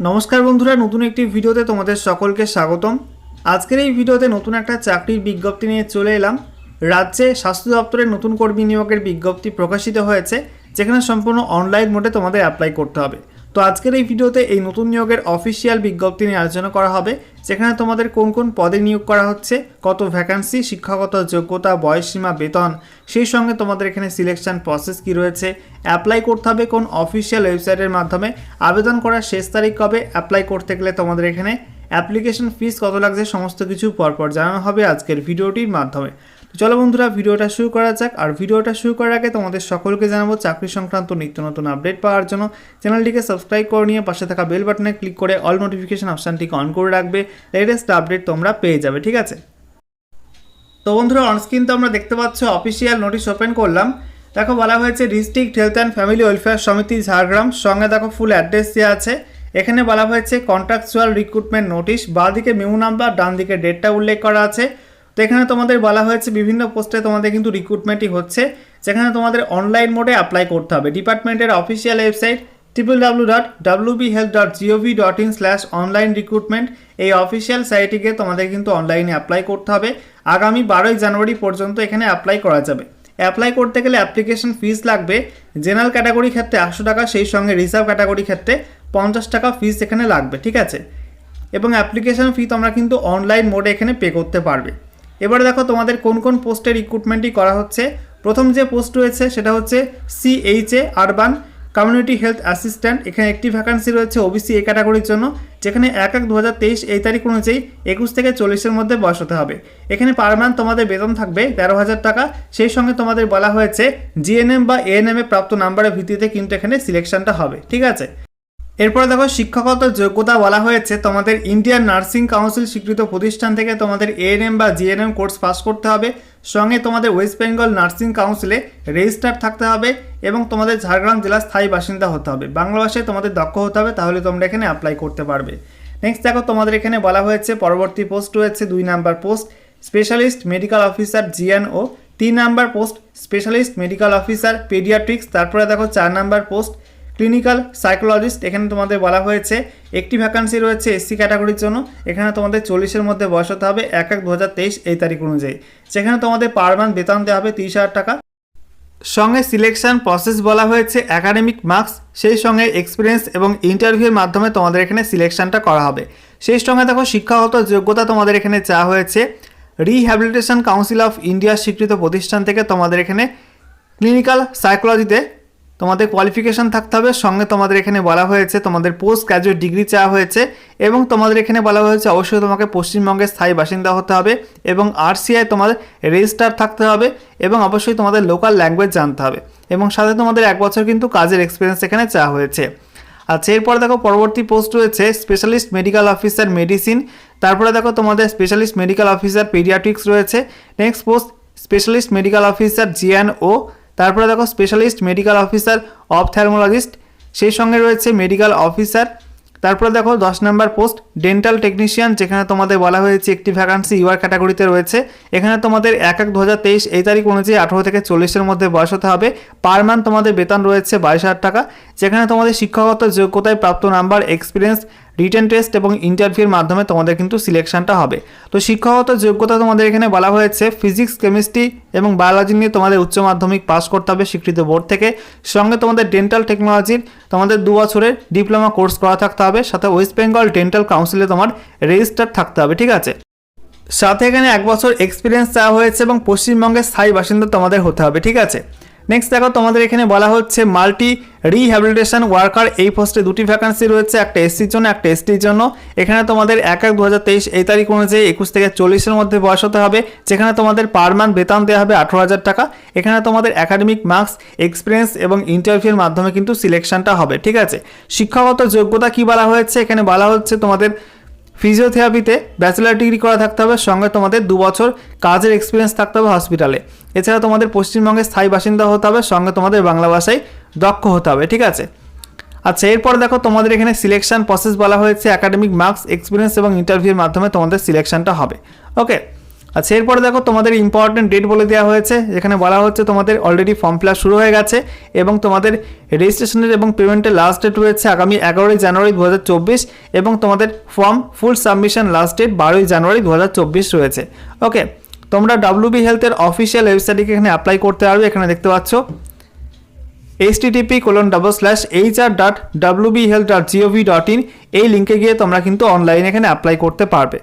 নমস্কার বন্ধুরা, নতুন একটি ভিডিওতে তোমাদের সকলকে স্বাগতম। আজকের এই ভিডিওতে নতুন একটা চাকরির বিজ্ঞপ্তি নিয়ে চলে এলাম। রাজ্যে স্বাস্থ্য দপ্তরের নতুন কর্মী নিয়োগের বিজ্ঞপ্তি প্রকাশিত হয়েছে, যেখানে সম্পূর্ণ অনলাইন মোডে তোমাদের অ্যাপ্লাই করতে হবে। তো আজকের এই ভিডিওতে এই নতুন নিয়োগের অফিসিয়াল বিজ্ঞপ্তি নিয়ে আলোচনা করা হবে, যেখানে তোমাদের কোন কোন পদে নিয়োগ করা হচ্ছে, কত ভ্যাকান্সি শিক্ষাগত যোগ্যতা, বয়সসীমা, বেতন, সেই সঙ্গে তোমাদের এখানে সিলেকশন প্রসেস কি রয়েছে অ্যাপ্লাই করতে হবে কোন অফিসিয়াল ওয়েবসাইটের মাধ্যমে, আবেদন করার শেষ তারিখ কবে অ্যাপ্লাই করতে গেলে তোমাদের এখানে অ্যাপ্লিকেশন ফিস কত লাগছে, সমস্ত কিছু পরপর জানানো হবে আজকের ভিডিওটির মাধ্যমে। চলো বন্ধুরা, ভিডিওটা শুরু করা যাক। আর ভিডিওটা শুরু করার আগে তোমাদের সকলকে জানাব, চাকরি সংক্রান্ত নিত্য নতুন আপডেট পাওয়ার জন্য চ্যানেলটিকে সাবস্ক্রাইব করে নিয়ে পাশে থাকা বেল বাটনে ক্লিক করে অল নোটিফিকেশন অপশানটিকে অন করে রাখবে। লেটেস্ট আপডেট তোমরা পেয়ে যাবে, ঠিক আছে? তো বন্ধুরা অনস্ক্রিন তো আমরা দেখতে পাচ্ছ অফিসিয়াল নোটিশ ওপেন করলাম। দেখো, বলা হয়েছে district health and family welfare সমিতি ঝাড়গ্রাম। সঙ্গে দেখো ফুল অ্যাড্রেস দেওয়া আছে। এখানে বলা হয়েছে কন্ট্রাকচুয়াল রিক্রুটমেন্ট নোটিশ বাঁ দিকে মেমু নাম্বার ডান দিকে ডেটটা উল্লেখ করা আছে। তো এখানে তোমাদের বলা হয়েছে বিভিন্ন পোস্টে তোমাদের কিন্তু রিক্রুটমেন্টই হচ্ছে, যেখানে তোমাদের অনলাইন মোডে অ্যাপ্লাই করতে হবে। ডিপার্টমেন্টের official website triple W dot WB health dot GOV dot in slash online recruitment এই অফিসিয়াল সাইটে তোমাদের কিন্তু অনলাইনে অ্যাপ্লাই করতে হবে। আগামী বারোই জানুয়ারি পর্যন্ত এখানে অ্যাপ্লাই করা যাবে। অ্যাপ্লাই করতে গেলে অ্যাপ্লিকেশন ফিস লাগবে। জেনারেল ক্যাটাগরি ক্ষেত্রে একশো টাকা, সেই সঙ্গে রিজার্ভ ক্যাটাগরি ক্ষেত্রে পঞ্চাশ টাকা ফিস এখানে লাগবে, ঠিক আছে? এবং অ্যাপ্লিকেশন ফি তোমরা কিন্তু অনলাইন মোডে এখানে পে করতে পারবে। এবারে দেখো তোমাদের কোন কোন পোস্টে রিক্রুটমেন্টই করা হচ্ছে। প্রথম যে পোস্ট রয়েছে সেটা হচ্ছে CHA urban community health assistant এখানে একটি ভ্যাকান্সি রয়েছে ওবিসি এই ক্যাটাগরির জন্য, যেখানে এক এক দু এই তারিখ অনুযায়ী একুশ থেকে চল্লিশের মধ্যে বয়স হতে হবে। এখানে পার মান্থ তোমাদের বেতন থাকবে তেরো হাজার টাকা। সেই সঙ্গে তোমাদের বলা হয়েছে জিএনএম বা এএনএম এ প্রাপ্ত নাম্বারের ভিত্তিতে কিন্তু এখানে সিলেকশনটা হবে, ঠিক আছে? এরপরে দেখো, শিক্ষাগত যোগ্যতা বলা হয়েছে, তোমাদের ইন্ডিয়ান নার্সিং কাউন্সিল স্বীকৃত প্রতিষ্ঠান থেকে তোমাদের এএনএম বা জিএনএম কোর্স পাস করতে হবে। সঙ্গে তোমাদের ওয়েস্ট বেঙ্গল নার্সিং কাউন্সিলে রেজিস্টার থাকতে হবে এবং তোমাদের ঝাড়গ্রাম জেলার স্থায়ী বাসিন্দা হতে হবে। বাংলা ভাষায় তোমাদের দক্ষ হতে হবে, তাহলে তোমরা এখানে অ্যাপ্লাই করতে পারবে। নেক্সট দেখো, তোমাদের এখানে বলা হয়েছে, পরবর্তী পোস্ট রয়েছে, দুই number post specialist medical officer GNO তিন number post specialist medical officer paediatrics তারপরে দেখো, চার নাম্বার পোস্ট ক্লিনিক্যাল সাইকোলজিস্ট এখানে তোমাদের বলা হয়েছে, একটি ভ্যাকান্সি রয়েছে এসসি ক্যাটাগরির জন্য, এখানে তোমাদের চল্লিশের মধ্যে বয়স হতে হবে এক এক দু এই তারিখ অনুযায়ী। যেখানে তোমাদের পার মান্থ বেতন দেওয়া হবে তিরিশ হাজার টাকা। সঙ্গে সিলেকশন প্রসেস বলা হয়েছে একাডেমিক মার্কস সেই সঙ্গে এক্সপিরিয়েন্স এবং ইন্টারভিউর মাধ্যমে তোমাদের এখানে সিলেকশনটা করা হবে। সেই সঙ্গে দেখো, শিক্ষাগত যোগ্যতা তোমাদের এখানে চাওয়া হয়েছে রিহ্যাবিলিটেশন কাউন্সিল অফ ইন্ডিয়া স্বীকৃত প্রতিষ্ঠান থেকে তোমাদের এখানে ক্লিনিক্যাল সাইকোলজিতে তোমাদের কোয়ালিফিকেশান থাকতে হবে। সঙ্গে তোমাদের এখানে বলা হয়েছে, তোমাদের পোস্ট গ্র্যাজুয়েট ডিগ্রি চাওয়া হয়েছে এবং তোমাদের এখানে বলা হয়েছে অবশ্যই তোমাকে পশ্চিমবঙ্গের স্থায়ী বাসিন্দা হতে হবে এবং আরসিআই তোমাদের রেজিস্টার থাকতে হবে এবং অবশ্যই তোমাদের লোকাল ল্যাঙ্গুয়েজ জানতে হবে এবং সাথে তোমাদের এক বছর কিন্তু কাজের এক্সপিরিয়েন্স এখানে চাওয়া হয়েছে। আচ্ছা এরপর দেখো পরবর্তী পোস্ট রয়েছে স্পেশালিস্ট মেডিকেল অফিসার মেডিসিন তারপরে দেখো তোমাদের স্পেশালিস্ট মেডিকেল অফিসার পেডিয়াট্রিক্স রয়েছে। Next post specialist medical officer GN O তারপরে দেখো specialist medical officer of ophthalmologist সেই সঙ্গে রয়েছে মেডিকেল অফিসার তারপরে দেখো দশ নম্বর পোস্ট ডেন্টাল টেকনিশিয়ান যেখানে তোমাদের বলা হয়েছে একটি ভ্যাকান্সি ইউআর ক্যাটাগরিতে রয়েছে। এখানে তোমাদের এক এক দু এই তারিখ অনুযায়ী আঠারো থেকে চল্লিশের মধ্যে বয়স হতে হবে। পার মান্থ তোমাদের বেতন রয়েছে বাইশ হাজার টাকা। যেখানে তোমাদের শিক্ষাগত যোগ্যতায় প্রাপ্ত নাম্বার এক্সপিরিয়েন্স রিটেন টেস্ট এবং ইন্টারভিউর মাধ্যমে তোমাদের কিন্তু সিলেকশনটা হবে। তো শিক্ষাগত যোগ্যতা তোমাদের এখানে বলা হয়েছে ফিজিক্স কেমিস্ট্রি এবং বায়োলজি নিয়ে তোমাদের উচ্চ মাধ্যমিক পাস করতে হবে স্বীকৃত বোর্ড থেকে। সঙ্গে তোমাদের ডেন্টাল টেকনোলজির তোমাদের দু বছরের ডিপ্লোমা কোর্স করা থাকতে হবে, সাথে ওয়েস্ট বেঙ্গল ডেন্টাল কাউন্সিলে তোমার রেজিস্টার থাকতে হবে, ঠিক আছে? সাথে এখানে এক বছর এক্সপিরিয়েন্স চাওয়া হয়েছে এবং পশ্চিমবঙ্গের স্থায়ী বাসিন্দা তোমাদের হতে হবে, ঠিক আছে? নেক্সট দেখো, তোমাদের এখানে বলা হচ্ছে মাল্টি রিহ্যাবিলিটেশন ওয়ার্কার এই পোস্টে দুটি ভ্যাকান্সি রয়েছে, একটা এসসির জন্য, একটা এসটির জন্য। এখানে তোমাদের এক এক দু এই তারিখ অনুযায়ী একুশ থেকে চল্লিশের মধ্যে বয়স হতে হবে, যেখানে তোমাদের পার মান্থ বেতন দেওয়া হবে আঠারো হাজার টাকা। এখানে তোমাদের একাডেমিক মার্কস এক্সপিরিয়েন্স এবং ইন্টারভিউর মাধ্যমে কিন্তু সিলেকশনটা হবে, ঠিক আছে? শিক্ষাগত যোগ্যতা কি বলা হয়েছে? এখানে বলা হচ্ছে তোমাদের ফিজিওথেরাপিতে ব্যাচেলার ডিগ্রি করা থাকতে হবে, সঙ্গে তোমাদের দু বছর কাজের এক্সপিরিয়েন্স থাকতে হবে হসপিটালে এছাড়া তোমাদের পশ্চিমবঙ্গের স্থায়ী বাসিন্দা হতে হবে, সঙ্গে তোমাদের বাংলা ভাষায় দক্ষ হতে হবে, ঠিক আছে? আচ্ছা এরপর দেখো তোমাদের এখানে সিলেকশন প্রসেস বলা হয়েছে একাডেমিক মার্কস এক্সপিরিয়েন্স এবং ইন্টারভিউর মাধ্যমে তোমাদের সিলেকশনটা হবে। ওকে আচ্ছা এরপরে দেখো তোমাদের ইম্পর্টেন্ট ডেট বলে দেওয়া হয়েছে, যেখানে বলা হচ্ছে তোমাদের অলরেডি ফর্ম ফিল শুরু হয়ে গেছে এবং তোমাদের রেজিস্ট্রেশনের এবং পেমেন্টের লাস্ট ডেট রয়েছে আগামী এগারোই জানুয়ারি দু হাজার চব্বিশ এবং তোমাদের form full submission last date বারোই জানুয়ারি দু হাজার চব্বিশ রয়েছে। ওকে তোমরা ডাব্লিউবি হেলথের অফিসিয়াল ওয়েবসাইটে এখানে অ্যাপ্লাই করতে পারবে, এখানে দেখতে পাচ্ছ। H TTP colon double slash H R dot WB health dot GOV dot in এই লিঙ্কে গিয়ে তোমরা কিন্তু অনলাইনে এখানে অ্যাপ্লাই করতে পারবে।